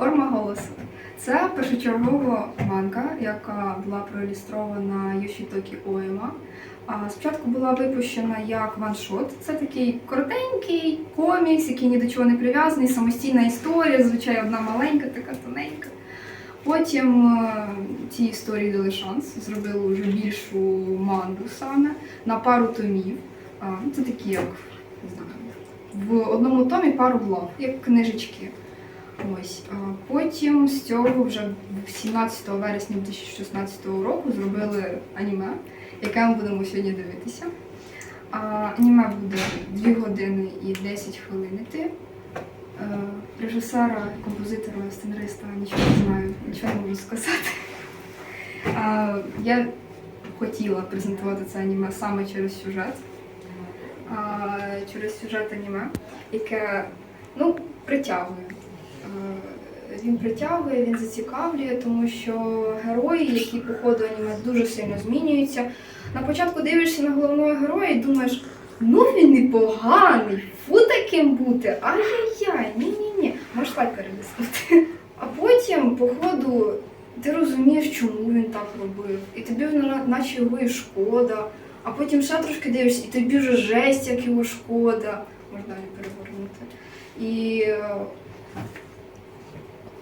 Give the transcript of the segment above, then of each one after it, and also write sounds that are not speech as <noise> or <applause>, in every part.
Форма голосу. Це першочергова манга, яка була проілюстрована Йошітокі Оема. Спочатку була випущена як ваншот. Це такий коротенький комікс, який ні до чого не прив'язаний, самостійна історія, звичайно, одна маленька, така тоненька. Потім е, цій історії дали шанс, зробили вже більшу мангу саме на пару томів. Це такі, як не знаю, в одному томі пару глав, як книжечки. Ось. Потім з цього вже 17 вересня 2016 року зробили аніме, яке ми будемо сьогодні дивитися. Аніме буде 2 години і 10 хвилин йти. Е, Режисера, композитора, сценариста нічого не знаю, нічого не можу сказати. Я хотіла презентувати це аніме саме через сюжет. Через сюжет аніме, яке ну, притягує. Е, Він притягує, він зацікавлює, тому що герої, які по ходу аніме дуже сильно змінюються. На початку дивишся на головного героя і думаєш, ну він непоганий, фу таким бути, ай-яй-яй, ні-ні-ні, можеш так перелистати. А потім, по ходу, ти розумієш, чому він так робив. І тобі на- наче його і шкода. А потім ще трошки дивишся, і тобі вже жесть, як його шкода. Можна далі перегорнути. І е,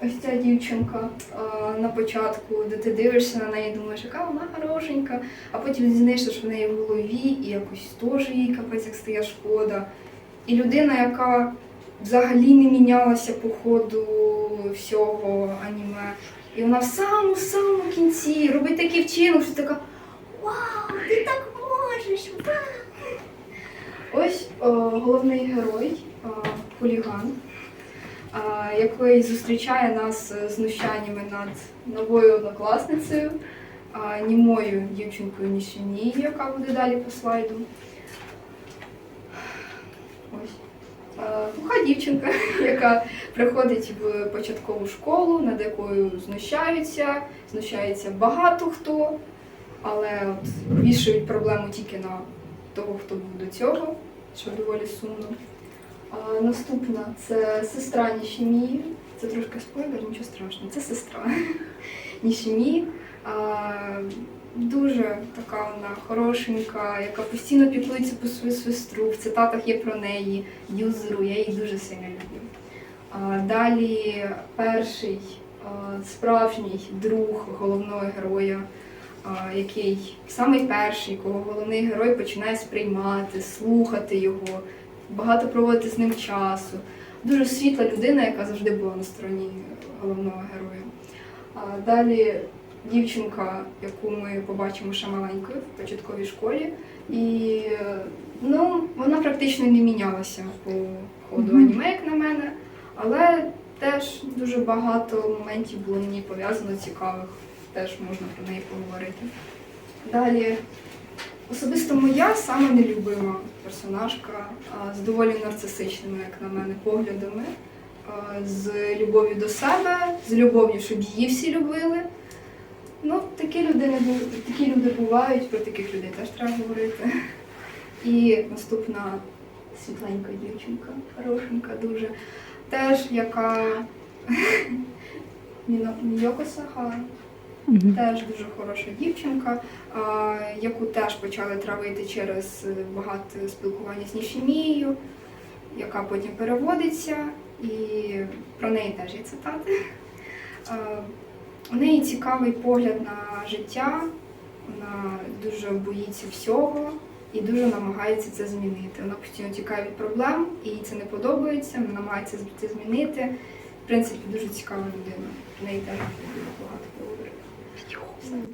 ось ця дівчинка е, на початку, де ти дивишся на неї, думаєш, яка вона хорошенька, а потім дізнаєшся, що в неї в голові, і якось теж їй капець як стає шкода. І людина, яка взагалі не мінялася по ходу всього аніме. І вона в самому самому кінці робить такий вчинок, що така Вау, ти так можеш! Вау! Ось о, головний герой, о, хуліган, а, який зустрічає нас з знущаннями над новою однокласницею, німою дівчинкою Нішині, яка буде далі по слайду. Ось. Е, Глуха дівчинка, <laughs> яка приходить в початкову школу, над якою знущаються, знущається багато хто, але от вішають проблему тільки на того, хто був до цього, що доволі сумно. Наступна це сестра Нішімії. Це трошки спойлер, нічого страшного. Це сестра <laughs> Нішімі. Дуже така вона хорошенька, яка постійно піклується про свою сестру. В цитатах є про неї, Юзеру, я її дуже сильно люблю. Далі перший справжній друг головного героя, який самий перший, кого головний герой починає сприймати, слухати його, багато проводити з ним часу. Дуже світла людина, яка завжди була на стороні головного героя. А далі дівчинка, яку ми побачимо ще маленькою в початковій школі. І ну, вона практично не мінялася по ходу аніме, як на мене, але теж дуже багато моментів було мені пов'язано цікавих, теж можна про неї поговорити. Далі, особисто моя саме нелюбима персонажка з доволі нарцисичними, як на мене, поглядами, з любов'ю до себе, з любов'ю, щоб її всі любили. Ну, такі люди, такі люди бувають, про таких людей теж треба говорити. І наступна світленька дівчинка, хорошенька дуже, теж яка <laughs> Міно- Мійоко Сахара. Мгм. Теж дуже хороша дівчинка, яку теж почали травити через е, багато спілкування з Нішімією, яка потім переводиться, і про неї теж є цитати. У неї цікавий погляд на життя, вона дуже боїться всього і дуже намагається це змінити. Вона постійно тікає від проблем, і це не подобається, вона намагається це змінити. В принципі, дуже цікава людина. В неї теж багато Woo!